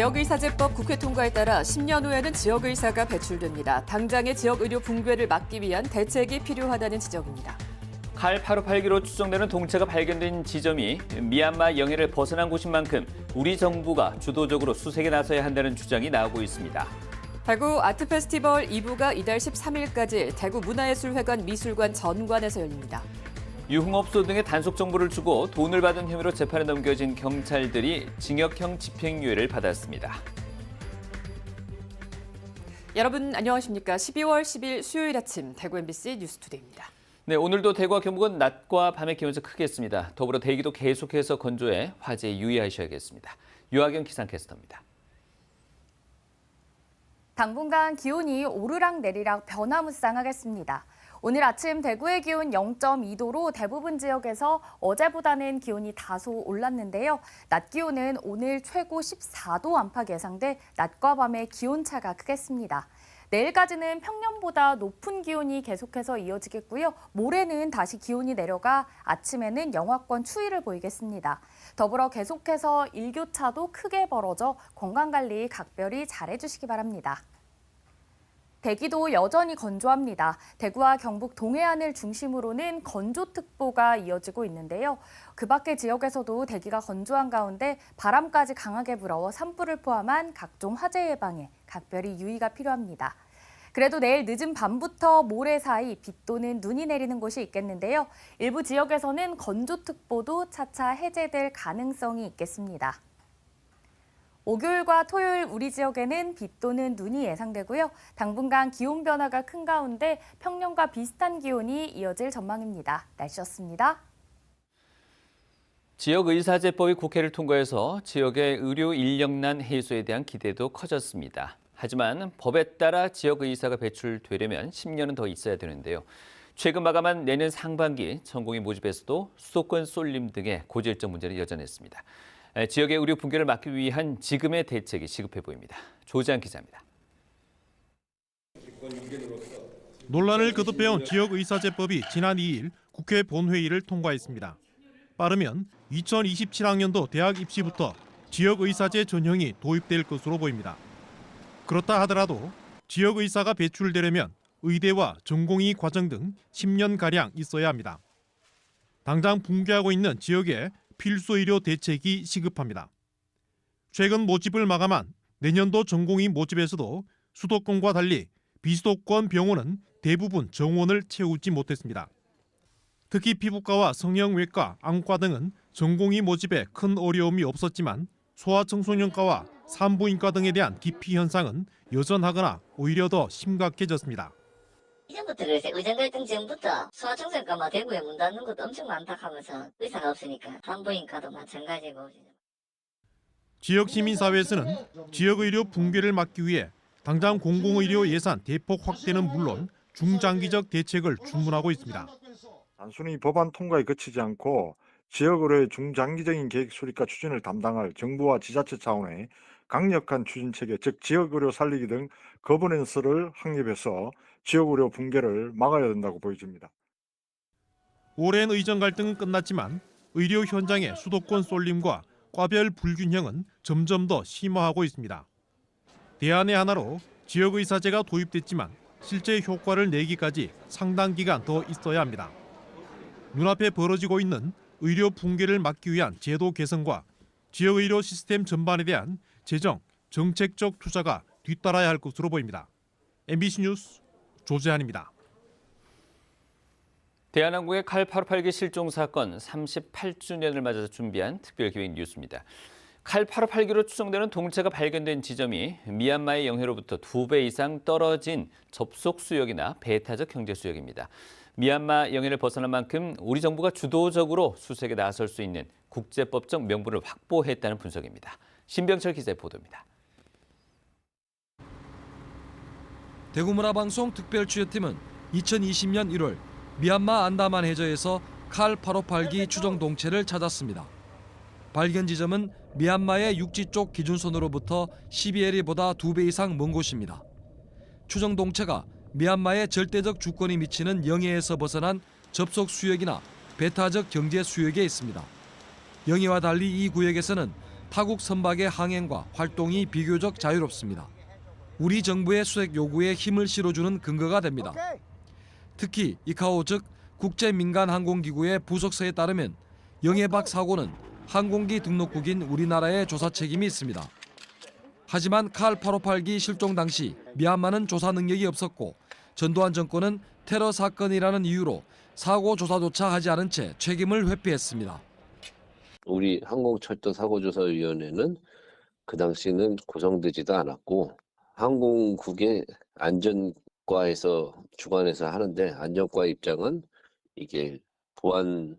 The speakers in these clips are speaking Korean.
지역의사제법 국회 통과에 따라 10년 후에는 지역의사가 배출됩니다. 당장의 지역의료 붕괴를 막기 위한 대책이 필요하다는 지적입니다. 칼 858기로 추정되는 동체가 발견된 지점이 미얀마 영해를 벗어난 곳인 만큼 우리 정부가 주도적으로 수색에 나서야 한다는 주장이 나오고 있습니다. 대구 아트 페스티벌 2부가 이달 13일까지 대구 문화예술회관 미술관 전관에서 열립니다. 유흥업소 등의 단속 정보를 주고 돈을 받은 혐의로 재판에 넘겨진 경찰들이 징역형 집행유예를 받았습니다. 여러분 안녕하십니까? 12월 10일 수요일 아침 대구 MBC 뉴스투데이입니다. 네, 오늘도 대구와 경북은 낮과 밤의 기온차 크겠습니다. 더불어 대기도 계속해서 건조해 화재에 유의하셔야겠습니다. 유하경 기상캐스터입니다. 당분간 기온이 오르락 내리락 변화무쌍하겠습니다. 오늘 아침 대구의 기온 0.2도로 대부분 지역에서 어제보다는 기온이 다소 올랐는데요. 낮 기온은 오늘 최고 14도 안팎 예상돼 낮과 밤의 기온 차가 크겠습니다. 내일까지는 평년보다 높은 기온이 계속해서 이어지겠고요. 모레는 다시 기온이 내려가 아침에는 영하권 추위를 보이겠습니다. 더불어 계속해서 일교차도 크게 벌어져 건강관리 각별히 잘해주시기 바랍니다. 대기도 여전히 건조합니다. 대구와 경북 동해안을 중심으로는 건조특보가 이어지고 있는데요. 그 밖의 지역에서도 대기가 건조한 가운데 바람까지 강하게 불어 산불을 포함한 각종 화재 예방에 각별히 유의가 필요합니다. 그래도 내일 늦은 밤부터 모레 사이 비 또는 눈이 내리는 곳이 있겠는데요. 일부 지역에서는 건조특보도 차차 해제될 가능성이 있겠습니다. 목요일과 토요일 우리 지역에는 비 또는 눈이 예상되고요. 당분간 기온 변화가 큰 가운데 평년과 비슷한 기온이 이어질 전망입니다. 날씨였습니다. 지역의사제법이 국회를 통과해서 지역의 의료 인력난 해소에 대한 기대도 커졌습니다. 하지만 법에 따라 지역의사가 배출되려면 10년은 더 있어야 되는데요. 최근 마감한 내년 상반기 전공의 모집에서도 수도권 쏠림 등의 고질적 문제를 여전했습니다. 에, 지역의 의료 붕괴를 막기 위한 지금의 대책이 시급해 보입니다. 조지한 기자입니다. 논란을 거듭해온 지역의사제법이 지난 2일 국회 본회의를 통과했습니다. 빠르면 2027학년도 대학 입시부터 지역의사제 전형이 도입될 것으로 보입니다. 그렇다 하더라도 지역의사가 배출되려면 의대와 전공의 과정 등 10년가량 있어야 합니다. 당장 붕괴하고 있는 지역에 필수 의료 대책이 시급합니다. 최근 모집을 마감한 내년도 전공의 모집에서도 수도권과 달리 비수도권 병원은 대부분 정원을 채우지 못했습니다. 특히 피부과와 성형외과, 안과 등은 전공의 모집에 큰 어려움이 없었지만 소아청소년과와 산부인과 등에 대한 기피 현상은 여전하거나 오히려 더 심각해졌습니다. 이전부터 그랬어요. 의정 갈등 전부터 소아청소년과 대구에 문 닫는 것도 엄청 많다 하면서 의사가 없으니까 산부인과도 마찬가지고 지역 시민사회에서는 지역의료 붕괴를 막기 위해 당장 공공의료 예산 대폭 확대는 물론 중장기적 대책을 주문하고 있습니다. 단순히 법안 통과에 그치지 않고 지역의료의 중장기적인 계획 수립과 추진을 담당할 정부와 지자체 차원의 강력한 추진 체계, 즉 지역의료 살리기 등 거버넌스를 확립해서 지역 의료 붕괴를 막아야 된다고 보여집니다. 오랜 의정 갈등은 끝났지만 의료 현장의 수도권 쏠림과 과별 불균형은 점점 더 심화하고 있습니다. 대안의 하나로 지역 의사제가 도입됐지만 실제 효과를 내기까지 상당 기간 더 있어야 합니다. 눈앞에 벌어지고 있는 의료 붕괴를 막기 위한 제도 개선과 지역 의료 시스템 전반에 대한 재정, 정책적 투자가 뒤따라야 할 것으로 보입니다. MBC 뉴스 조재한입니다. 대한항공의 칼 858기 실종 사건 38주년을 맞아서 준비한 특별기획 뉴스입니다. 칼 858기로 추정되는 동체가 발견된 지점이 미얀마의 영해로부터 두 배 이상 떨어진 접속 수역이나 배타적 경제 수역입니다. 미얀마 영해를 벗어난 만큼 우리 정부가 주도적으로 수색에 나설 수 있는 국제법적 명분을 확보했다는 분석입니다. 신병철 기자의 보도입니다. 대구문화 방송 특별 취재팀은 2020년 1월 미얀마 안다만 해저에서 칼 858기 추정 동체를 찾았습니다. 발견 지점은 미얀마의 육지 쪽 기준선으로부터 12에리보다 2배 이상 먼 곳입니다. 추정 동체가 미얀마의 절대적 주권이 미치는 영해에서 벗어난 접속 수역이나 배타적 경제 수역에 있습니다. 영해와 달리 이 구역에서는 타국 선박의 항행과 활동이 비교적 자유롭습니다. 우리 정부의 수색 요구에 힘을 실어주는 근거가 됩니다. 특히 이카오 즉 국제 민간 항공기구의 부속서에 따르면 영해박 사고는 항공기 등록국인 우리나라의 조사 책임이 있습니다. 하지만 칼 858기 실종 당시 미얀마는 조사 능력이 없었고 전두환 정권은 테러 사건이라는 이유로 사고 조사조차 하지 않은 채 책임을 회피했습니다. 우리 항공철도사고조사위원회는 그 당시는 구성되지도 않았고 항공국의 안전과에서 주관해서 하는데 안전과 입장은 이게 보안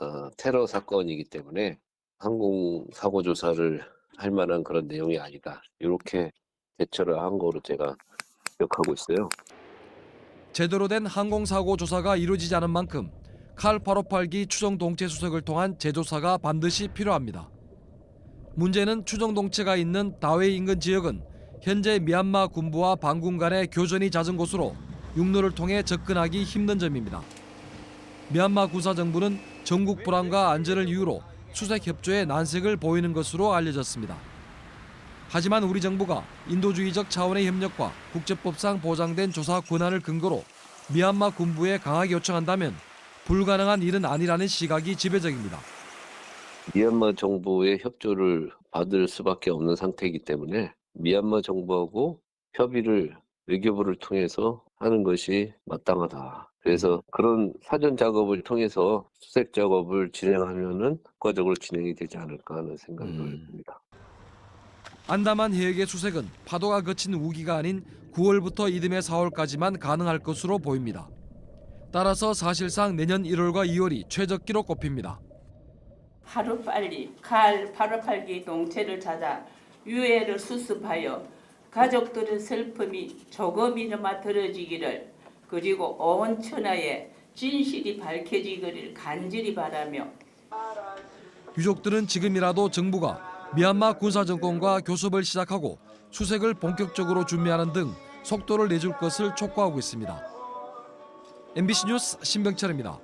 어, 테러 사건이기 때문에 항공 사고 조사를 할 만한 그런 내용이 아니다. 이렇게 대처를 한 거로 제가 기억하고 있어요. 제대로 된 항공 사고 조사가 이루어지지 않은 만큼 칼 858기 추정 동체 수색을 통한 재조사가 반드시 필요합니다. 문제는 추정 동체가 있는 다웨이 인근 지역은 현재 미얀마 군부와 반군 간의 교전이 잦은 곳으로 육로를 통해 접근하기 힘든 점입니다. 미얀마 군사정부는 전국 불안과 안전을 이유로 수색 협조에 난색을 보이는 것으로 알려졌습니다. 하지만 우리 정부가 인도주의적 차원의 협력과 국제법상 보장된 조사 권한을 근거로 미얀마 군부에 강하게 요청한다면 불가능한 일은 아니라는 시각이 지배적입니다. 미얀마 정부의 협조를 받을 수밖에 없는 상태이기 때문에 미얀마 정부하고 협의를 외교부를 통해서 하는 것이 마땅하다. 그래서 그런 사전 작업을 통해서 수색 작업을 진행하면은 효과적으로 진행이 되지 않을까 하는 생각을 음. 듭니다. 안다만 해역의 수색은 파도가 거친 우기가 아닌 9월부터 이듬해 4월까지만 가능할 것으로 보입니다. 따라서 사실상 내년 1월과 2월이 최적기로 꼽힙니다. 하루빨리 칼 858기 동체를 찾아 유해를 수습하여 가족들의 슬픔이 조금이나마 덜어지기를 그리고 온 천하에 진실이 밝혀지기를 간절히 바라며 유족들은 지금이라도 정부가 미얀마 군사 정권과 교섭을 시작하고 수색을 본격적으로 준비하는 등 속도를 내줄 것을 촉구하고 있습니다. MBC 뉴스 신병철입니다.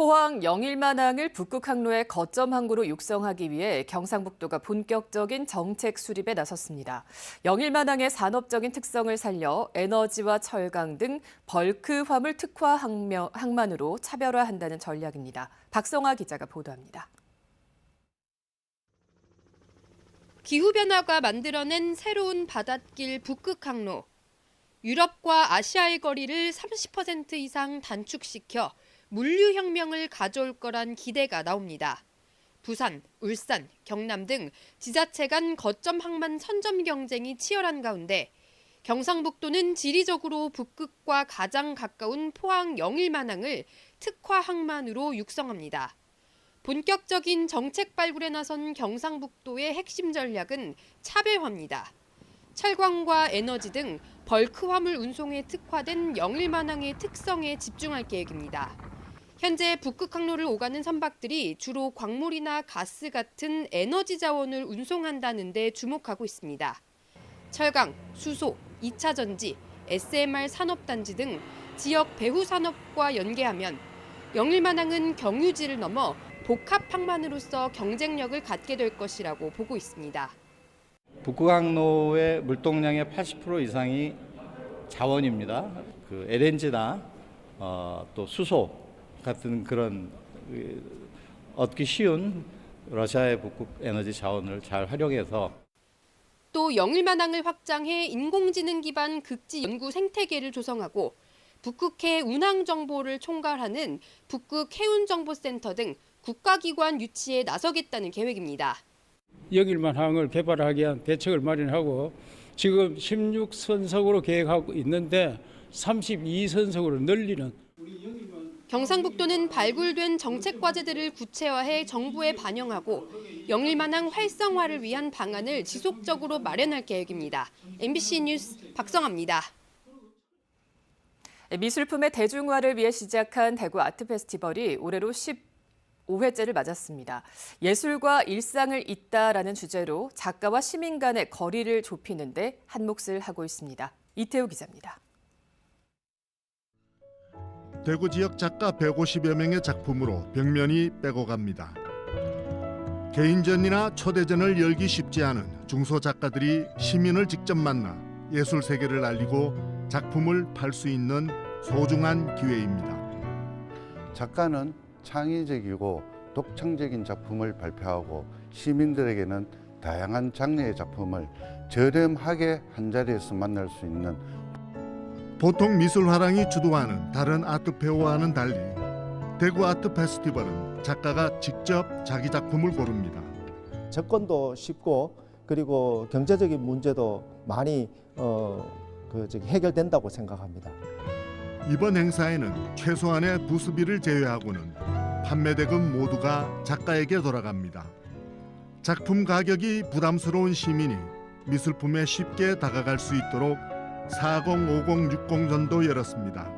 포항 영일만항을 북극 항로의 거점 항구로 육성하기 위해 경상북도가 본격적인 정책 수립에 나섰습니다. 영일만항의 산업적인 특성을 살려 에너지와 철강 등 벌크 화물 특화 항만으로 차별화한다는 전략입니다. 박성아 기자가 보도합니다. 기후변화가 만들어낸 새로운 바닷길 북극 항로. 유럽과 아시아의 거리를 30% 이상 단축시켜 물류혁명을 가져올 거란 기대가 나옵니다. 부산, 울산, 경남 등 지자체 간 거점 항만 선점 경쟁이 치열한 가운데 경상북도는 지리적으로 북극과 가장 가까운 포항 영일만항을 특화 항만으로 육성합니다. 본격적인 정책 발굴에 나선 경상북도의 핵심 전략은 차별화입니다. 철광과 에너지 등 벌크 화물 운송에 특화된 영일만항의 특성에 집중할 계획입니다. 현재 북극 항로를 오가는 선박들이 주로 광물이나 가스 같은 에너지 자원을 운송한다는 데 주목하고 있습니다. 철강, 수소, 2차 전지, SMR 산업단지 등 지역 배후 산업과 연계하면 영일만항은 경유지를 넘어 복합 항만으로서 경쟁력을 갖게 될 것이라고 보고 있습니다. 북극 항로의 물동량의 80% 이상이 자원입니다. 그 LNG나 어, 또 수소 같은 그런 그, 얻기 쉬운 러시아의 북극 에너지 자원을 잘 활용해서 또 영일만항을 확장해 인공지능 기반 극지 연구 생태계를 조성하고 북극해 운항 정보를 총괄하는 북극 해운 정보센터 등 국가기관 유치에 나서겠다는 계획입니다. 영일만항을 개발하기 위한 대책을 마련하고 지금 16선석으로 계획하고 있는데 32선석으로 늘리는 경상북도는 발굴된 정책 과제들을 구체화해 정부에 반영하고 영일만항 활성화를 위한 방안을 지속적으로 마련할 계획입니다. MBC 뉴스 박성아입니다. 미술품의 대중화를 위해 시작한 대구 아트 페스티벌이 올해로 15회째를 맞았습니다. 예술과 일상을 잇다라는 주제로 작가와 시민 간의 거리를 좁히는데 한 몫을 하고 있습니다. 이태우 기자입니다. 대구 지역 작가 150여 명의 작품으로 벽면이 빼고 갑니다. 개인전이나 초대전을 열기 쉽지 않은 중소 작가들이 시민을 직접 만나 예술 세계를 알리고 작품을 팔 수 있는 소중한 기회입니다. 작가는 창의적이고 독창적인 작품을 발표하고 시민들에게는 다양한 장르의 작품을 저렴하게 한 자리에서 만날 수 있는 보통 미술화랑이 주도하는 다른 아트페어와는 달리 대구 아트 페스티벌은 작가가 직접 자기 작품을 고릅니다. 접근도 쉽고 그리고 경제적인 문제도 많이 어, 그 해결된다고 생각합니다. 이번 행사에는 최소한의 부수비를 제외하고는 판매 대금 모두가 작가에게 돌아갑니다. 작품 가격이 부담스러운 시민이 미술품에 쉽게 다가갈 수 있도록 405060전도 열었습니다.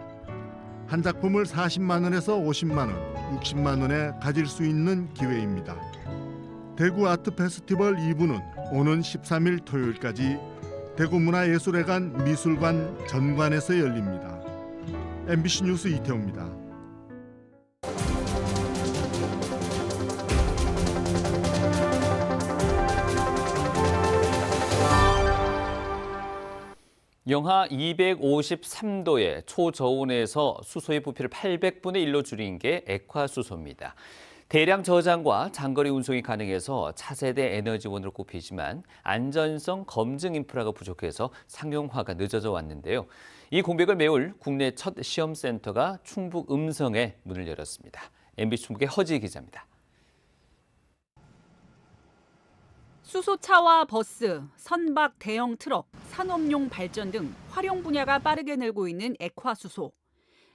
한 작품을 40만 원에서 50만 원, 60만 원에 가질 수 있는 기회입니다. 대구 아트 페스티벌 2부는 오는 13일 토요일까지 대구문화예술회관 미술관 전관에서 열립니다. MBC 뉴스 이태호입니다. 영하 253도의 초저온에서 수소의 부피를 800분의 1로 줄인 게 액화수소입니다. 대량 저장과 장거리 운송이 가능해서 차세대 에너지원으로 꼽히지만 안전성 검증 인프라가 부족해서 상용화가 늦어져 왔는데요. 이 공백을 메울 국내 첫 시험센터가 충북 음성에 문을 열었습니다. MBC 충북의 허지 기자입니다. 수소차와 버스, 선박 대형 트럭, 산업용 발전 등 활용 분야가 빠르게 늘고 있는 액화수소.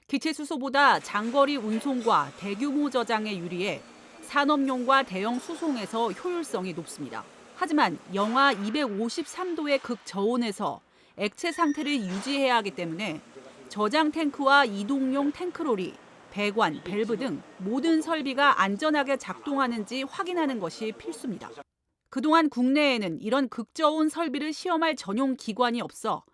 기체수소보다 장거리 운송과 대규모 저장에 유리해 산업용과 대형 수송에서 효율성이 높습니다. 하지만 영하 253도의 극저온에서 액체 상태를 유지해야 하기 때문에 저장 탱크와 이동용 탱크로리, 배관, 밸브 등 모든 설비가 안전하게 작동하는지 확인하는 것이 필수입니다. 그동안 국내에는 이런 극저온 설비를 시험할 전용 기관이 없어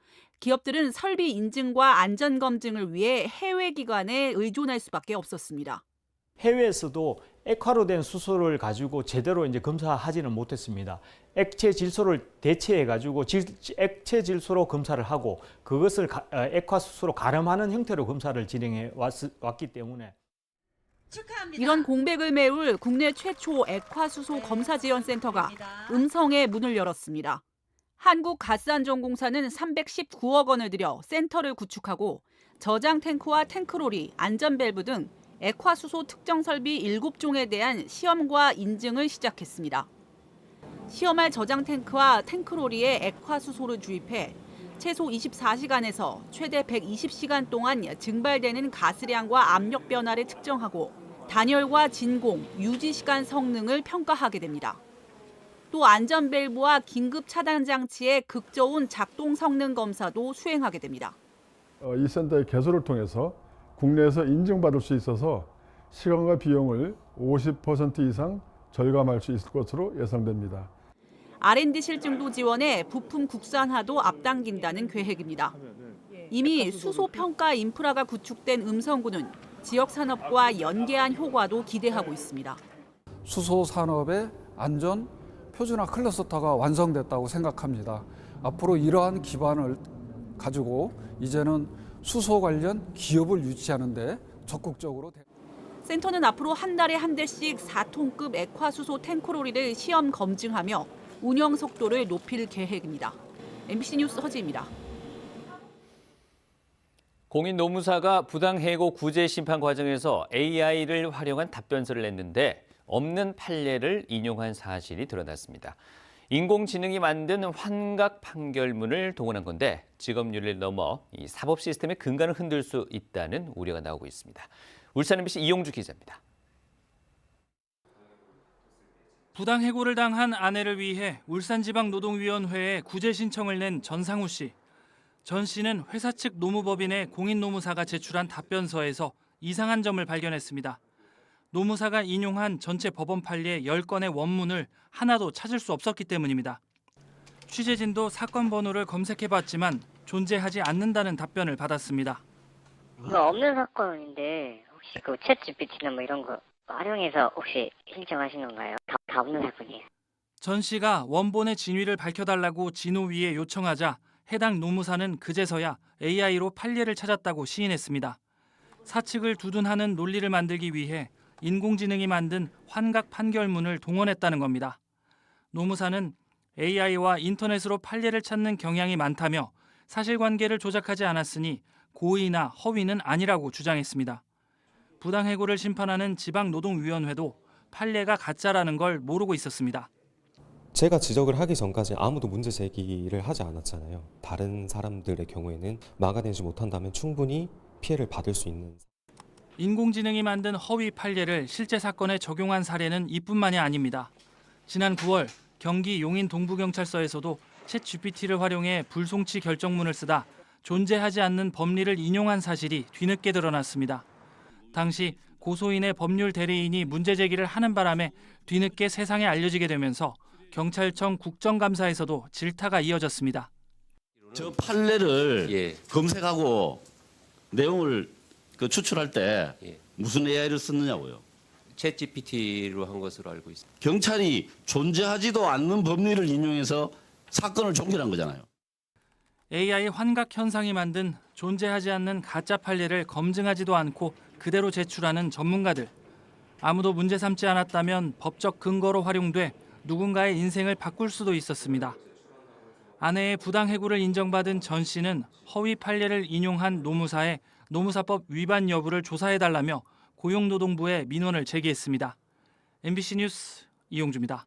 기업들은 설비 인증과 안전 검증을 위해 해외 기관에 의존할 수밖에 없었습니다. 해외에서도 액화로 된 수소를 가지고 제대로 이제 검사하지는 못했습니다. 액체 질소를 대체해 가지고 액체 질소로 검사를 하고 그것을 가, 어, 액화 수소로 가름하는 형태로 검사를 진행해 왔, 왔기 때문에 이런 공백을 메울 국내 최초 액화수소 검사 지원 센터가 음성에 문을 열었습니다. 한국가스안전공사는 319억 원을 들여 센터를 구축하고 저장 탱크와 탱크로리, 안전 밸브 등 액화수소 특정 설비 7종에 대한 시험과 인증을 시작했습니다. 시험할 저장 탱크와 탱크로리에 액화수소를 주입해 최소 24시간에서 최대 120시간 동안 증발되는 가스량과 압력 변화를 측정하고 단열과 진공, 유지 시간 성능을 평가하게 됩니다. 또 안전 밸브와 긴급 차단 장치의 극저온 작동 성능 검사도 수행하게 됩니다. 어, 이 센터의 개소를 통해서 국내에서 인증받을 수 있어서 시간과 비용을 50% 이상 절감할 수 있을 것으로 예상됩니다. R&D 실증도 지원해 부품 국산화도 앞당긴다는 계획입니다. 이미 수소 평가 인프라가 구축된 음성군은 지역 산업과 연계한 효과도 기대하고 있습니다. 수소 산업의 안전 표준화 클러스터가 완성됐다고 생각합니다. 앞으로 이러한 기반을 가지고 이제는 수소 관련 기업을 유치하는데 적극적으로 센터는 앞으로 한 달에 한 대씩 4톤급 액화수소 탱크로리를 시험 검증하며 운영 속도를 높일 계획입니다. MBC 뉴스 허지입니다. 공인 노무사가 부당 해고 구제 심판 과정에서 AI를 활용한 답변서를 냈는데 없는 판례를 인용한 사실이 드러났습니다. 인공지능이 만든 환각 판결문을 동원한 건데 직업윤리를 넘어 이 사법 시스템의 근간을 흔들 수 있다는 우려가 나오고 있습니다. 울산 MBC 이용주 기자입니다. 부당 해고를 당한 아내를 위해 울산지방노동위원회에 구제 신청을 낸 전상우 씨. 전 씨는 회사 측 노무법인의 공인노무사가 제출한 답변서에서 이상한 점을 발견했습니다. 노무사가 인용한 전체 법원 판례 10건의 원문을 하나도 찾을 수 없었기 때문입니다. 취재진도 사건 번호를 검색해봤지만 존재하지 않는다는 답변을 받았습니다. 없는 사건인데 혹시 그챗 GPT나 뭐 이런 거 활용해서 혹시 신청하신 건가요? 다 없는 사건이에요. 전 씨가 원본의 진위를 밝혀달라고 진호위에 요청하자 해당 노무사는 그제서야 AI로 판례를 찾았다고 시인했습니다. 사측을 두둔하는 논리를 만들기 위해 인공지능이 만든 환각 판결문을 동원했다는 겁니다. 노무사는 AI와 인터넷으로 판례를 찾는 경향이 많다며 사실관계를 조작하지 않았으니 고의나 허위는 아니라고 주장했습니다. 부당해고를 심판하는 지방노동위원회도 판례가 가짜라는 걸 모르고 있었습니다. 제가 지적을 하기 전까지 아무도 문제 제기를 하지 않았잖아요. 다른 사람들의 경우에는 막아내지 못한다면 충분히 피해를 받을 수 있는 인공지능이 만든 허위 판례를 실제 사건에 적용한 사례는 이뿐만이 아닙니다. 지난 9월 경기 용인 동부경찰서에서도 챗 GPT를 활용해 불송치 결정문을 쓰다 존재하지 않는 법리를 인용한 사실이 뒤늦게 드러났습니다. 당시 고소인의 법률 대리인이 문제 제기를 하는 바람에 뒤늦게 세상에 알려지게 되면서 경찰청 국정감사에서도 질타가 이어졌습니다. 저 판례를 검색하고 내용을 그 추출할 때 무슨 AI를 썼느냐고요. 챗 GPT로 한 것으로 알고 있습니다. 경찰이 존재하지도 않는 법리를 인용해서 사건을 종결한 거잖아요. AI 환각 현상이 만든 존재하지 않는 가짜 판례를 검증하지도 않고 그대로 제출하는 전문가들. 아무도 문제 삼지 않았다면 법적 근거로 활용돼 누군가의 인생을 바꿀 수도 있었습니다. 아내의 부당 해고를 인정받은 전 씨는 허위 판례를 인용한 노무사에 노무사법 위반 여부를 조사해 달라며 고용노동부에 민원을 제기했습니다. MBC 뉴스 이용주입니다.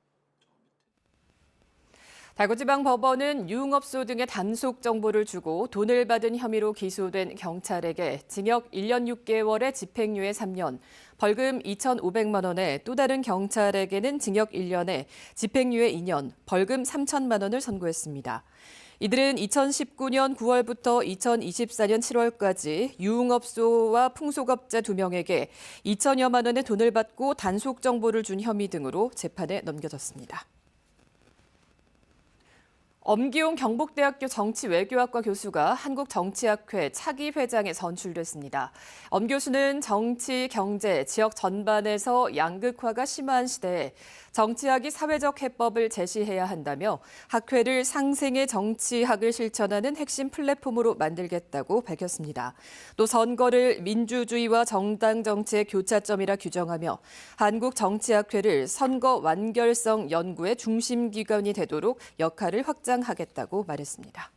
달구지방법원은 유흥업소 등의 단속 정보를 주고 돈을 받은 혐의로 기소된 경찰에게 징역 1년 6개월에 집행유예 3년, 벌금 2,500만 원에 또 다른 경찰에게는 징역 1년에 집행유예 2년, 벌금 3천만 원을 선고했습니다. 이들은 2019년 9월부터 2024년 7월까지 유흥업소와 풍속업자 2명에게 2천여만 원의 돈을 받고 단속 정보를 준 혐의 등으로 재판에 넘겨졌습니다. 엄기용 경북대학교 정치외교학과 교수가 한국정치학회 차기 회장에 선출됐습니다. 엄 교수는 정치, 경제, 지역 전반에서 양극화가 심한 시대에 정치학이 사회적 해법을 제시해야 한다며 학회를 상생의 정치학을 실천하는 핵심 플랫폼으로 만들겠다고 밝혔습니다. 또 선거를 민주주의와 정당 정치의 교차점이라 규정하며 한국 정치학회를 선거 완결성 연구의 중심 기관이 되도록 역할을 확장하겠다고 말했습니다.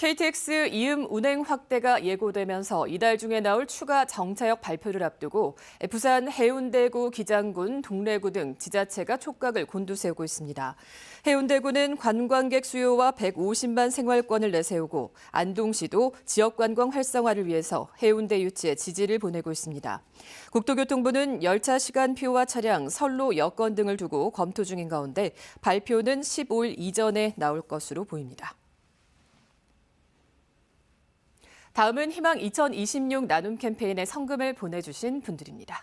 KTX 이음 운행 확대가 예고되면서 이달 중에 나올 추가 정차역 발표를 앞두고 부산 해운대구, 기장군, 동래구 등 지자체가 촉각을 곤두세우고 있습니다. 해운대구는 관광객 수요와 150만 생활권을 내세우고 안동시도 지역 관광 활성화를 위해서 해운대 유치에 지지를 보내고 있습니다. 국토교통부는 열차 시간표와 차량, 선로 여건 등을 두고 검토 중인 가운데 발표는 15일 이전에 나올 것으로 보입니다. 다음은 희망 2026 나눔 캠페인에 성금을 보내주신 분들입니다.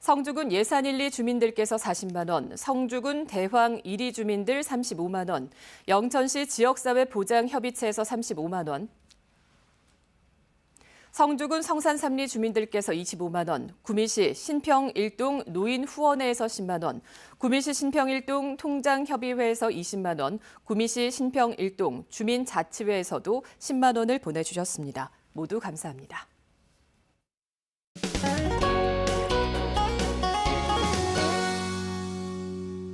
성주군 예산 1, 2 주민들께서 40만 원, 성주군 대황 1위 주민들 35만 원, 영천시 지역사회 보장 협의체에서 35만 원, 성주군 성산 3리 주민들께서 25만 원, 구미시 신평 1동 노인 후원회에서 10만 원, 구미시 신평 1동 통장협의회에서 20만 원, 구미시 신평 1동 주민자치회에서도 10만 원을 보내주셨습니다. 모두 감사합니다.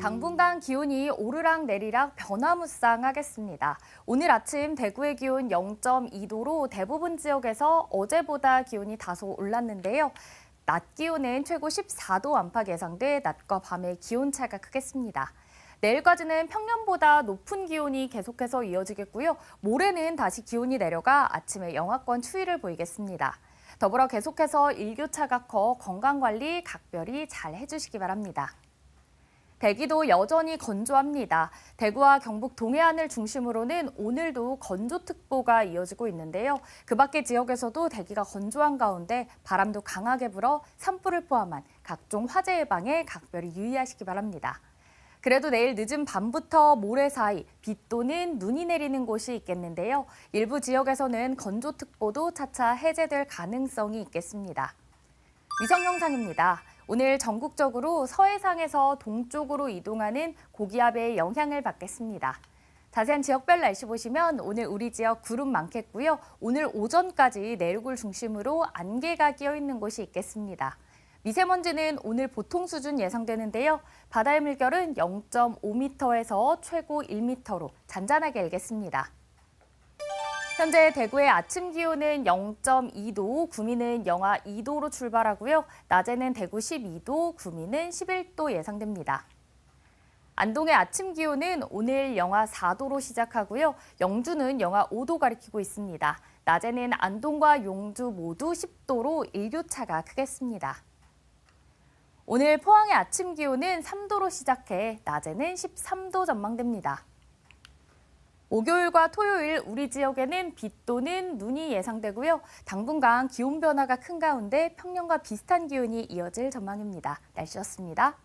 당분간 기온이 오르락 내리락 변화무쌍하겠습니다. 오늘 아침 대구의 기온 0.2도로 대부분 지역에서 어제보다 기온이 다소 올랐는데요. 낮 기온은 최고 14도 안팎 예상돼 낮과 밤의 기온 차이가 크겠습니다. 내일까지는 평년보다 높은 기온이 계속해서 이어지겠고요. 모레는 다시 기온이 내려가 아침에 영하권 추위를 보이겠습니다. 더불어 계속해서 일교차가 커 건강관리 각별히 잘 해주시기 바랍니다. 대기도 여전히 건조합니다. 대구와 경북 동해안을 중심으로는 오늘도 건조특보가 이어지고 있는데요. 그 밖의 지역에서도 대기가 건조한 가운데 바람도 강하게 불어 산불을 포함한 각종 화재 예방에 각별히 유의하시기 바랍니다. 그래도 내일 늦은 밤부터 모레 사이 비 또는 눈이 내리는 곳이 있겠는데요. 일부 지역에서는 건조특보도 차차 해제될 가능성이 있겠습니다. 위성 영상입니다. 오늘 전국적으로 서해상에서 동쪽으로 이동하는 고기압의 영향을 받겠습니다. 자세한 지역별 날씨 보시면 오늘 우리 지역 구름 많겠고요. 오늘 오전까지 내륙을 중심으로 안개가 끼어 있는 곳이 있겠습니다. 미세먼지는 오늘 보통 수준 예상되는데요. 바다의 물결은 0.5m에서 최고 1m로 잔잔하게 일겠습니다. 현재 대구의 아침 기온은 0.2도, 구미는 영하 2도로 출발하고요. 낮에는 대구 12도, 구미는 11도 예상됩니다. 안동의 아침 기온은 오늘 영하 4도로 시작하고요. 영주는 영하 5도 가리키고 있습니다. 낮에는 안동과 용주 모두 10도로 일교차가 크겠습니다. 오늘 포항의 아침 기온은 3도로 시작해 낮에는 13도 전망됩니다. 목요일과 토요일 우리 지역에는 비 또는 눈이 예상되고요. 당분간 기온 변화가 큰 가운데 평년과 비슷한 기온이 이어질 전망입니다. 날씨였습니다.